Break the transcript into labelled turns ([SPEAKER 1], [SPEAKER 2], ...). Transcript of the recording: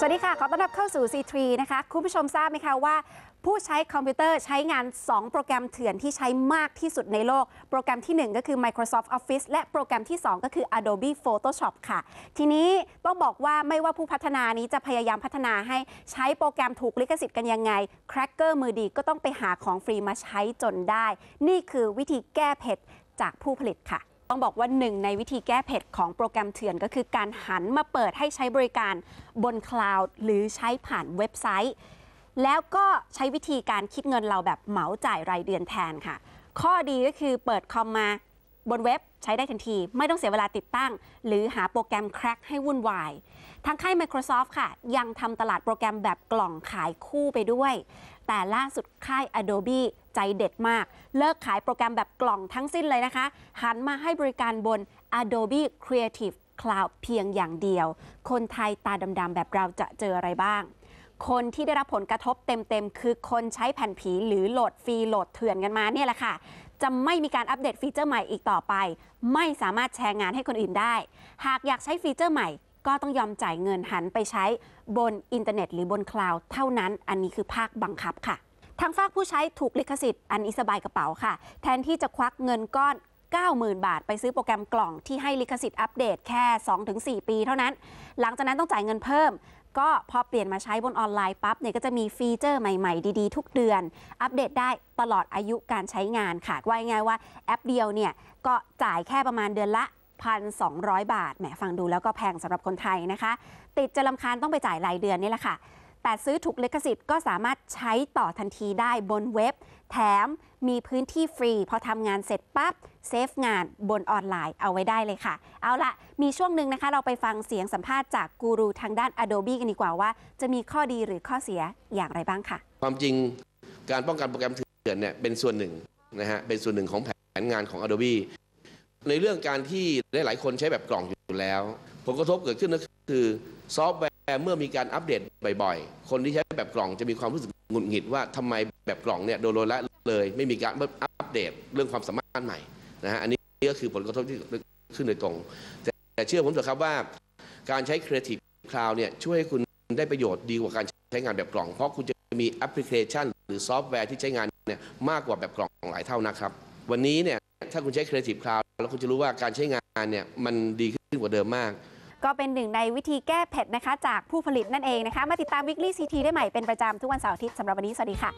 [SPEAKER 1] สวัสดีค่ะ ขอต้อนรับเข้าสู่ C3 นะคะ คุณผู้ชมทราบไหมคะว่า ผู้ใช้คอมพิวเตอร์ใช้งาน 2 โปรแกรมเถื่อนที่ใช้มากที่สุดในโลก โปรแกรมที่ 1 ก็คือ Microsoft Office และโปรแกรมที่ 2 ก็คือ Adobe Photoshop ค่ะ ทีนี้ต้องบอกว่าไม่ว่าผู้พัฒนานี้จะพยายามพัฒนาให้ใช้โปรแกรมถูกลิขสิทธิ์กันยังไงแครกเกอร์มือดีก็ต้องไปหาของฟรีมาใช้จนได้ นี่คือวิธีแก้เผ็ดจากผู้ผลิตค่ะ ต้องบอกว่าหนึ่งในวิธีแก้เผ็ดของโปรแกรมเถื่อนก็คือการหันมาเปิดให้ใช้บริการบนคลาวด์หรือใช้ผ่านเว็บไซต์ แล้วก็ใช้วิธีการคิดเงินเราแบบเหมาจ่ายรายเดือนแทนค่ะ ข้อดีก็คือเปิดคอมมาบนเว็บ ช้ได้ทันที ไม่ต้องเสียเวลาติดตั้ง หรือหาโปรแกรมแคร็กให้วุ่นวาย ทางค่าย Microsoft ค่ะ ยังทำตลาดโปรแกรมแบบกล่องขายคู่ไปด้วย แต่ล่าสุดค่าย Adobe ใจเด็ดมาก เลิกขายโปรแกรมแบบกล่องทั้งสิ้นเลยนะคะ หันมาให้บริการบน Adobe Creative Cloud เพียงอย่างเดียว คนไทยตาดำๆแบบเราจะเจออะไรบ้างคนที่ได้รับผลกระทบเต็มๆ คือคนใช้แผ่นผีหรือโหลดฟรีโหลดเถื่อนกันมาเนี่ยแหละค่ะ จะไม่มีการอัปเดตฟีเจอร์ใหม่อีกต่อไป ไม่สามารถแชร์งานให้คนอื่นได้ หากอยากใช้ฟีเจอร์ใหม่ ก็ต้องยอมจ่ายเงินหันไปใช้บนอินเทอร์เน็ตหรือบนคลาวด์เท่านั้น อันนี้คือภาคบังคับค่ะทางฝากผู้ใช้ถูกลิขสิทธิ์อันนี้สบายกระเป๋าค่ะ แทนที่จะควักเงินก้อน 90,000 บาท ไปซื้อโปรแกรมกล่องที่ให้ลิขสิทธิ์อัปเดตแค่ 2-4 ปีเท่านั้น หลังจากนั้นต้องจ่ายเงินเพิ่ม ก็พอเปลี่ยนมาใช้บนออนไลน์ปั๊บเนี่ยก็จะมีฟีเจอร์ใหม่ๆ ดีๆ ทุกเดือน อัปเดตได้ตลอดอายุการใช้งานค่ะว่าง่ายว่าแอปเดียวเนี่ยก็จ่ายแค่ประมาณเดือนละ1,200 บาท แหมฟังดูแล้วก็แพงสำหรับคนไทยนะคะ ติดจะลำคาญต้องไปจ่ายรายเดือนนี่แหละค่ะ แต่ซื้อถูกลิขสิทธิ์ก็สามารถใช้ต่อทันทีได้บนเว็บ แถมมีพื้นที่ฟรี พอทำงานเสร็จปั๊บเซฟงานบนออนไลน์เอาไว้ได้เลยค่ะ เอาละมีช่วงหนึ่งนะคะ เราไปฟังเสียงสัมภาษณ์จากกูรูทางด้าน Adobe กันดีกว่าว่า จะมีข้อดีหรือข้อเสียอย่างไรบ้างค่ะ
[SPEAKER 2] ความจริงการป้องกันโปรแกรมเถื่อนเนี่ยเป็นส่วนหนึ่งนะฮะเป็นส่วนหนึ่งของแผนงานของ Adobe ในเรื่องการที่หลายๆคนใช้แบบกล่องอยู่แล้ว ผลกระทบเกิดขึ้นก็คือซอฟต์แว ร์เมื่อมีการอัปเดตบ่อยๆ คนที่ใช้แบบกล่องจะมีความรู้สึกหงุดหงิดว่าทำไมแบบกล่องเนี่ยโดนโดนละเลยไม่มีการอัปเดตเรื่องความสามารถใหม่นะฮะอันนี้ก็คือผลกระทบที่เกิดขึ้นโดยตรงแต่แต่เชื่อผมเถอะครับว่า การใช้ Creative Cloud เนี่ยช่วยให้คุณได้ประโยชน์ดีกว่าการใช้งานแบบกล่อง เพราะคุณจะมีแอปพลิเคชัน หรือซอฟต์แวร์ที่ใช้งานเนี่ยมากกว่าแบบกล่องหลายเท่านะครับ วันนี้เนี่ยถ้าคุณใช้ Creative Cloud แล้วคุณจะรู้ว่าการใช้งานเนี่ยมันดีขึ้นกว่าเดิมมาก
[SPEAKER 1] ก็เป็นหนึ่งในวิธีแก้เผ็ดนะคะ จากผู้ผลิตนั่นเองนะคะ มาติดตาม Weekly CT ได้ใหม่เป็นประจำทุกวันเสาร์อาทิตย์สำหรับวันนี้ สวัสดีค่ะ